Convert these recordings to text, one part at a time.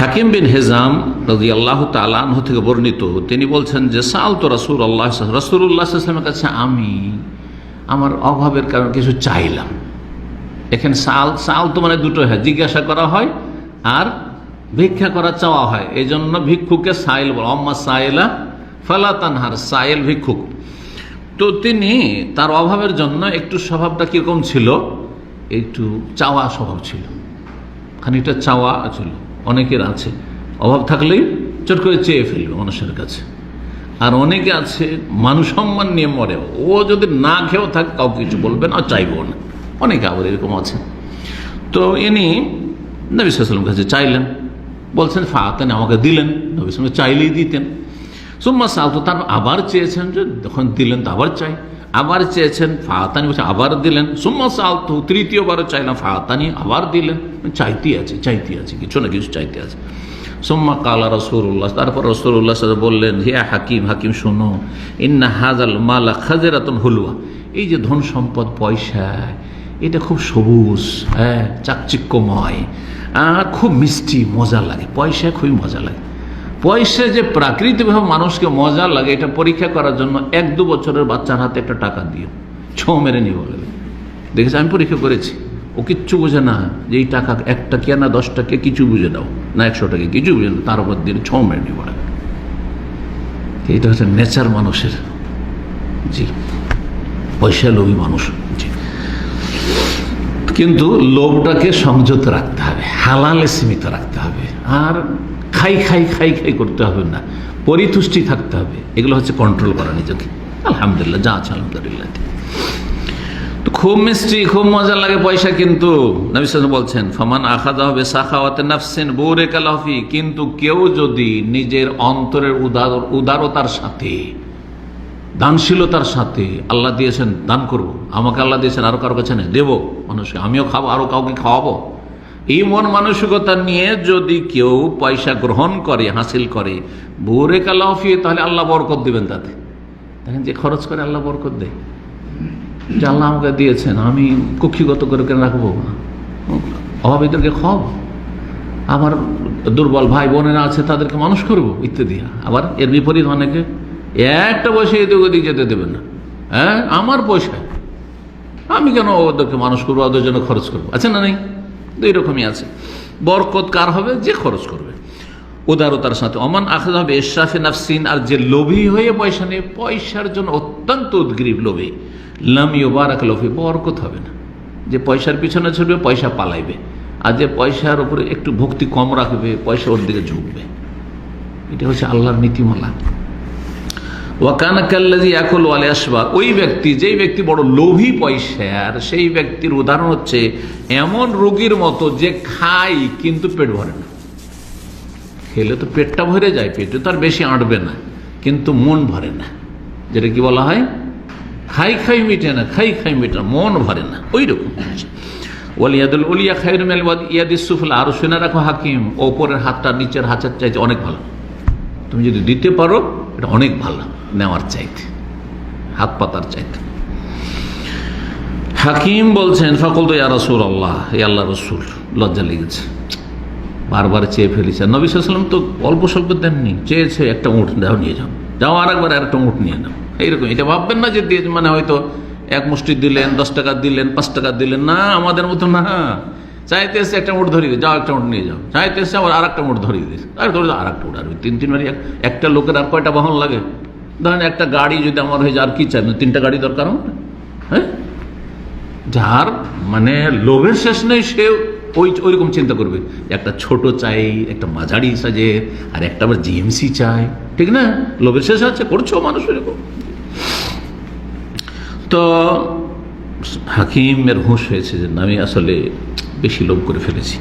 হাকিম বিন হেজাম রাজি আল্লাহ তালাহ থেকে বর্ণিত, তিনি বলছেন যে সাল তো রসুল আল্লাহ রসুল্লাহামের কাছে আমি আমার অভাবের কারণে কিছু চাইলাম। এখানে সাল সাল তো মানে দুটো হয়, জিজ্ঞাসা করা হয় আর ভিক্ষা করা চাওয়া হয়। এই জন্য ভিক্ষুকে সাইল বল, অম্মা সাইলা ফালা তানহার সাইল ভিক্ষুক। তো তিনি তার অভাবের জন্য একটু স্বভাবটা কীরকম ছিল? একটু চাওয়া স্বভাব ছিল। খানিকটা চাওয়া ছিল। অনেকের আছে। অভাব থাকলেই চট করে চেয়ে ফেলবে মানুষের কাছে। আর অনেকে আছে মানুষ সম্মান নিয়ে মরে। ও যদি না খেয়েও থাকে, কাউকে কিছু বলবে না চাইব না। অনেকে আবার এরকম আছে। তো ইনি নবী কাছে চাইলেন। বলছেন, ফাতেন, আমাকে দিলেন। নবী চাইলেই দিতেন। সুম্মা তো তার আবার চেয়েছেন যে যখন দিলেন তো আবার চাই। আবার চেয়েছেন ফাতানি বলছে, আবার দিলেন। সুম্মা সাল তো তৃতীয়বারও চাইলাম ফাতানি আবার দিলেন। চাইতে আছে চাইতে আছে, কিছু না কিছু চাইতে আছে। সোম্মা কালা রসুল্লাহ তারপর রসুল্লাহ সাথে বললেন, হে হাকিম হাকিম, শোনো, ইন্না হাজাল মালা খাজেরাতন হুলুয়া এই যে ধন সম্পদ পয়সা, এটা খুব সবুজ হ্যাঁ চাকচিক্যময়, আর খুব মিষ্টি, মজা লাগে। পয়সা খুবই মজা লাগে। পয়সা যে প্রাকৃতিকভাবে মানুষকে মজা লাগে, এটা পরীক্ষা করার জন্য এক দু বছরের বাচ্চার হাতে একটা টাকা দিও। ছো মেরে নিয়ে বলে দেখেছি, আমি পরীক্ষা করেছি। ও কিচ্ছু বোঝে না যে এই টাকা এক টাকিয়া না দশ টাকা কিছু বুঝে দাও, না একশো টাকা কিছু বুঝে না তার উপর দিয়ে ছ মেরে নিয়ে বলে। এটা হচ্ছে নেচার মানুষের জি পয়সা লোভী মানুষ, জি। কিন্তু লোভটাকে সংযত রাখতে হবে, হালালে সীমিত রাখতে হবে। আর খাই খাই খাই খাই করতে হবে না। পরিতুষ্টি থাকতে হবে। এগুলো হচ্ছে কন্ট্রোল করা নিজেকে। আলহামদুলিল্লাহ, যা আছে আলহামদুলিল্লাহ। তো খুব মিষ্টি, খুব মজা লাগে পয়সা কিন্তু। বলছেন, ফমান আখাদা হবে সাখাওয়াতে নাফসেন বৌরে কালাফি কিন্তু কেউ যদি নিজের অন্তরের উদার, উদারতার সাথে, দানশীলতার সাথে আল্লাহ দিয়েছেন, দান করব। আমাকে আল্লাহ দিয়েছেন, আরও কারও কাছে নেই। দেবো। মানুষকে, আমিও খাব, আরও কাউকে খাওয়াবো। এই মন মানসিকতা নিয়ে যদি কেউ পয়সা গ্রহণ করে, হাসিল করে বোরে কালাফি তাহলে আল্লাহ বরকত দিবেন তাতে। দেখেন যে খরচ করে আল্লাহ বরকত দেয়। যে আল্লাহ আমাকে দিয়েছেন, আমি কক্ষিগত করে কেন রাখব? অভাবীদেরকে খব আমার দুর্বল ভাই বোনেরা আছে, তাদেরকে মানুষ করব, ইত্যাদি। আবার এর বিপরীত অনেকে, একটা পয়সা এদিক ওদিক যেতে দেবেন না। হ্যাঁ আমার পয়সা আমি কেন ওদেরকে মানুষ করব, ওদের জন্য খরচ করব? আছে না নেই? দুই রকমই আছে। বরকত কার হবে? যে খরচ করবে। উদারতার সাথে। অমান আখাজ হবে এশরাফে নাফসিন, আর যে লোভী হয়ে পয়সা নেই পয়সার জন্য অত্যন্ত উদ্গ্রীব লোভী। লামিও বারাক লোভী বরকত হবে না। যে পয়সার পিছনে ছুটবে, পয়সা পালাইবে। আর যে পয়সার উপরে একটু ভক্তি কম রাখবে, পয়সা ওর দিকে ঝুঁকবে। এটা হচ্ছে আল্লাহর নীতিমালা। ওয়াকানাকাল্লাজি একল ওয়ালে আসবা ওই ব্যক্তি, যেই ব্যক্তি বড় লোভী পয়সার, সেই ব্যক্তির উদাহরণ হচ্ছে, এমন রোগীর মতো যে খাই কিন্তু পেট ভরে না। খেলে তো পেটটা ভরে যায়, পেটে তো আর বেশি আঁটবে না, কিন্তু মন ভরে না। যেটা কি বলা হয়? খাই খাই মিটে না, খাই খাই মিটে না, মন ভরে না। ওই রকম ওয়ালিয়াদুল উলিয়া খাইর মেল ইয়াদিস সুফল আরও শুনে রাখো, হাকিম, ওপরের হাতটা নিচের হাতের চাইতে অনেক ভালো। তুমি যদি দিতে পারো, এটা অনেক ভালো। নেওয়ার চাইতে, হাত পাতার চাইতে। হাকিম বলছেন সকল তো ইয়া রসুল আল্লাহ আল্লাহ রসুল লজ্জা লেগেছে। বারবার চেয়ে ফেলেছে। নবী সাল্লাম তো অল্প স্বল্প দেননি, চেয়েছে একটা উঁট দাও, নিয়ে যাও। যাও আর একবার আর একটা উঁট নিয়ে নাও। এইরকম, এটা ভাববেন না যে দিয়ে মানে হয়তো এক মুষ্টি দিলেন, দশ টাকা দিলেন, পাঁচ টাকা দিলেন। না, আমাদের মতো না। চাইতে এসে একটা উঠ ধরিয়ে যাও একটা উঠ নিয়ে যাও। চাইতে এসে আবার আর একটা উঠ ধরিয়ে দিস আর ধরে আর একটা উঠ আর তিন তিনবারই একটা লোকের আর কয়টা বাহন লাগে? ধরেন একটা গাড়ি যদি আমার হয়ে যায় আর কি চাই তিনটা গাড়ি দরকার আমার? হ্যাঁ? যার মানে লোভের শেষ নেই, সে ওই ওইরকম চিন্তা করবে। একটা ছোট চাই, একটা মাঝারি সাজে, আর একটা আবার জিএমসি চাই। ঠিক না? লোভের শেষ আছে, করছ মানুষ এরকম। তো হাকিমের হুঁশ হয়েছে যে, আমি আসলে বেশি লোভ করে ফেলেছি।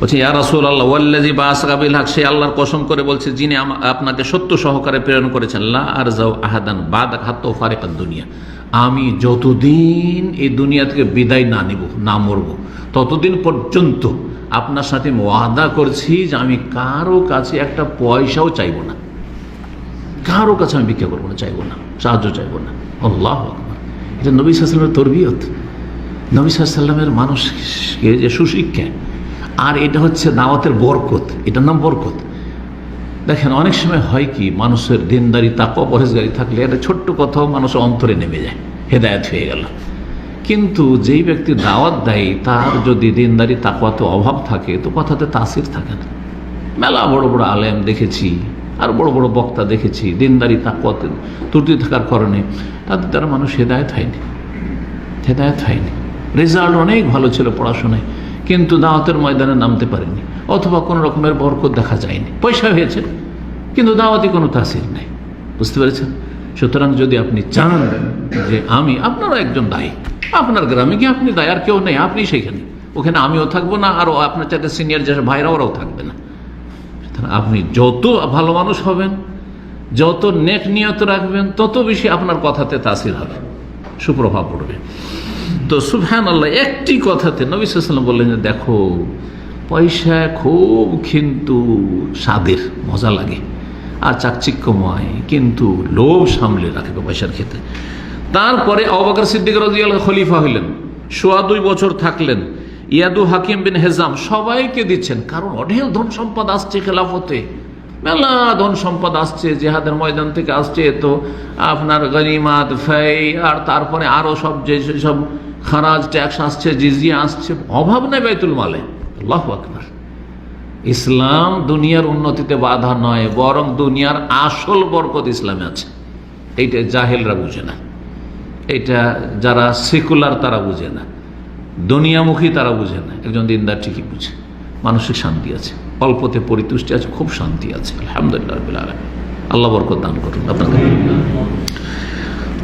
বলছে, ইয়া রাসুল আল্লাহ ওয়াল্লাজি বা আসকাবিল হক, সে আল্লাহর কসম করে বলছে, যিনি আপনাকে সত্য সহকারে প্রেরণ করেছেন, লা আর যাও আহাদান বাদ হাত ফারেকাত দুনিয়া। আমি যতদিন এই দুনিয়া থেকে বিদায় না নিব, না মরব, ততদিন পর্যন্ত আপনার সাথে ওয়াদা করছি যে আমি কারও কাছে একটা পয়সাও চাইব না। কারও কাছে আমি ভিক্ষা করব না, চাইব না, সাহায্য চাইব না। আল্লাহ এটা নবী সাল্লামের তরবিয়ত। নবী সাল্লামের মানুষকে যে সুশিক্ষা, আর এটা হচ্ছে দাওয়াতের বরকত, এটার নাম বরকত। দেখেন, অনেক সময় হয় কি, মানুষের দিনদারি তাপ পরেশগারি থাকলে একটা ছোট্ট কথাও মানুষের অন্তরে নেমে যায়, হেদায়ত হয়ে গেল। কিন্তু যেই ব্যক্তি দাওয়াত দেয়, তার যদি দিনদারি, তাকওয়াতে অভাব থাকে, তো কথাতে তাসির থাকে না। মেলা বড় বড় আলেম দেখেছি, আর বড় বড় বক্তা দেখেছি, দিনদারি, তাকওয়াতে ত্রুটি থাকার কারণে, তাদের দ্বারা মানুষ হেদায়ত হয়নি। হেদায়ত হয়নি। রেজাল্ট অনেক ভালো ছিল পড়াশোনায়, কিন্তু দাওয়াতের ময়দানে নামতে পারেনি, অথবা কোনো রকমের বরকত দেখা যায়নি। পয়সা হয়েছে, কিন্তু দাওয়াতে কোনো তাসির নেই। বুঝতে পেরেছেন? সুতরাং যদি আপনি চান যে আমি, আপনারও একজন দায়ী, আপনার গ্রামে কি আপনি দায়, আর কেউ নেই, আপনি সেখানে। ওখানে আমিও থাকব না আর আপনার চাইতে সিনিয়র যে ভাইরা ওরাও থাকবে না। আপনি যত ভালো মানুষ হবেন, যত নেক নিয়ত রাখবেন, তত বেশি আপনার কথাতে তাসির হবে। সুপ্রভাব পড়বে। তো সুফহান আল্লাহ একটি কথাতে নবী সাল্লাম বললেন যে, দেখো, পয়সা খুব কিন্তু স্বাদের, মজা লাগে আর চাকচিক্যময় কিন্তু লোভ সামলে রাখবে পয়সার ক্ষেত্রে। তারপরে অবাকর সিদ্দিক রাজিয়াল খলিফা হইলেন, সোয়া দুই বছর থাকলেন, ইয়াদু হাকিম বিন হেজাম সবাইকে দিচ্ছেন, কারণ অঢেল ধন সম্পদ আসছে খেলাফতে। মেলা ধন সম্পদ আসছে, জেহাদের ময়দান থেকে আসছে, তো আপনার গনিমাত, ফেই, আর তারপরে আরও সব যে সব খারাজ ট্যাক্স আসছে, জিজিয়া আসছে, অভাব নেই বাইতুল মালে। আল্লাহ আকবার। ইসলাম দুনিয়ার উন্নতিতে বাধা নয়, বরং দুনিয়ার আসল বরকত ইসলামে আছে। এইটা জাহেলরা বুঝে না। এটা যারা সেকুলার তারা বুঝে না। দুনিয়ামুখী তারা বুঝে না। একজন দিনদার ঠিকই বুঝে। মানসিক শান্তি আছে। অল্পতে পরিতুষ্টি আছে, খুব শান্তি আছে। আলহামদুলিল্লাহ আল্লাহ বরকত দান করুন আপনাদের।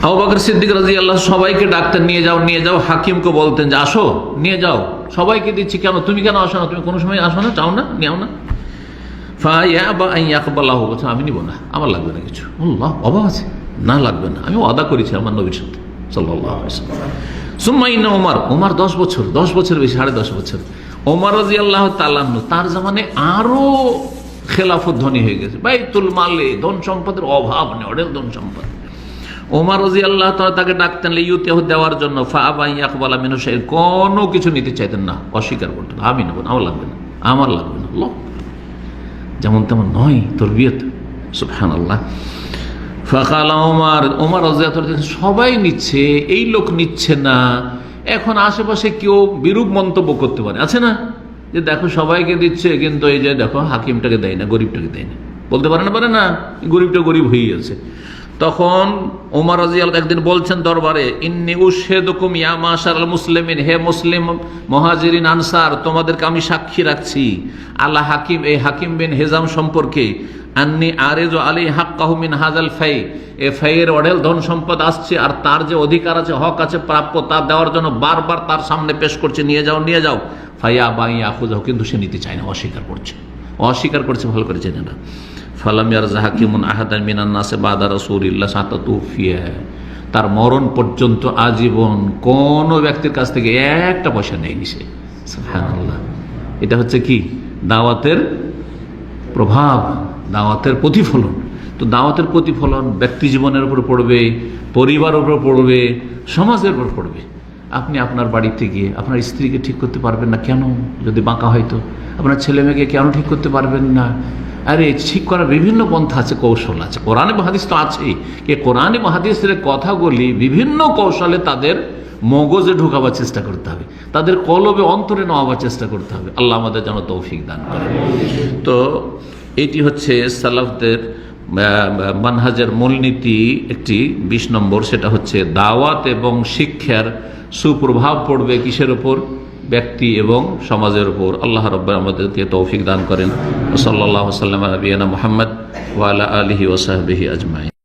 আবু বকর সিদ্দিক রাজি আল্লাহ সবাইকে ডাক্তার নিয়ে যাও নিয়ে যাও। হাকিমকে বলতেন যে, আসো, নিয়ে যাও। সবাইকে দিচ্ছি, কেন? তুমি কেন আসো না? তুমি কোনো সময় আসো না? চাও না? নিও না? আমি নিব না, আমার লাগবে না কিছু। অভাব আছে। না, লাগবে না। আমি আদা করেছি আমার নবীর সাথে সাল্লাহ সুম্মাইন ওমার ওমার দশ বছর দশ বছর বেশি, সাড়ে দশ বছর। ওমর রাজি আল্লাহ তাল্লাহ্ন তার জামানে আরও খেলাফত ধনী হয়ে গেছে। ভাই বাইতুল মালে, ধন সম্পদের অভাব নেই অডেল ধন সম্পদ। ওমর রাজি আল্লাহ তালা তাকে ডাকতেন ইউতেহ দেওয়ার জন্য ফাবাই আকবাল আমিন সাহেব কোনো কিছু নিতে চাইতেন না। অস্বীকার করতেন, আমি নেব না, আমার লাগবে না, আমার লাগবে না যেমন তেমন নয় তোর বিয়েতে সুফহান আল্লাহ ফাঁকাল ওমার ওমার রাজিয়াত সবাই নিচ্ছে, এই লোক নিচ্ছে না। এখন আশেপাশে কেউ বিরূপ মন্তব্য করতে পারে। আছে না? যে দেখো সবাইকে দিচ্ছে, কিন্তু এই যে দেখো হাকিমটাকে দেয় না, গরিবটাকে দেয় না। বলতে পারে না পারে না গরিবটা গরিব হয়ে আছে। তখন ওমর রাজিয়াল একদিন বলছেন দরবারে, ইন্নি উশেদকুম ইয়া মাশার আল মুসলিমিন, হে মুসলিম মহাজিরিন আনসার, তোমাদেরকে আমি সাক্ষী রাখছি। আল্লাহ হাকিম, এই হাকিম বিন হেজাম সম্পর্কে, আন্নি আরেজ আলী হাক্কাহমিন হাজাল ফাই, এ ফাইয়ের অঢেল ধন সম্পদ আসছে, আর তার যে অধিকার আছে, হক আছে, প্রাপ্য তা দেওয়ার জন্য বারবার তার সামনে পেশ করছে, নিয়ে যাও নিয়ে যাও। ফাইয়া বাই আফুজাও কিন্তু সে নিতে চায় না, অস্বীকার করছে। অস্বীকার করছে, ভালো করে চেনে না ফালামিয়ার জাহাকিমুন আহাদান মিনান নাসে বাদা রসুলিল্লাহ সাতা তুফিয়া তার মরণ পর্যন্ত আজীবন কোন ব্যক্তির কাছ থেকে একটা পয়সা নেয়নি সে সুবহানাল্লাহ এটা হচ্ছে কি দাওয়াতের প্রভাব দাওয়াতের প্রতিফলন তো দাওয়াতের প্রতিফলন ব্যক্তি জীবনের উপর পড়বে পরিবার উপর পড়বে সমাজের উপর পড়বে আপনি আপনার বাড়িতে গিয়ে আপনার স্ত্রীকে ঠিক করতে পারবেন না কেন যদি বাঁকা হয়তো আপনার ছেলে মেয়েকে কেন ঠিক করতে পারবেন না আরে ঠিক করার বিভিন্ন পন্থা আছে, কৌশল আছে। কোরআনে মহাদিস তো আছেই। কে কোরআনে মহাদিসের কথাগুলি বিভিন্ন কৌশলে তাদের মগজে ঢোকাবার চেষ্টা করতে হবে। তাদের কলবে অন্তরে নেওয়াবার চেষ্টা করতে হবে। আল্লাহ আমাদের যেন তৌফিক দান করে তো এটি হচ্ছে সালাফদের মানহাজের মূলনীতি একটি বিশ নম্বর। সেটা হচ্ছে দাওয়াত এবং শিক্ষার সুপ্রভাব পড়বে কিসের ওপর ব্যক্তি এবং সমাজের উপর আল্লাহ রব্বা আমাদেরকে তৌফিক দান করেন। সাল্লাহ সাল্লাম আবিয়ানা মোহাম্মদ ওয়ালা আলহি ওসাহবিহি আজমাই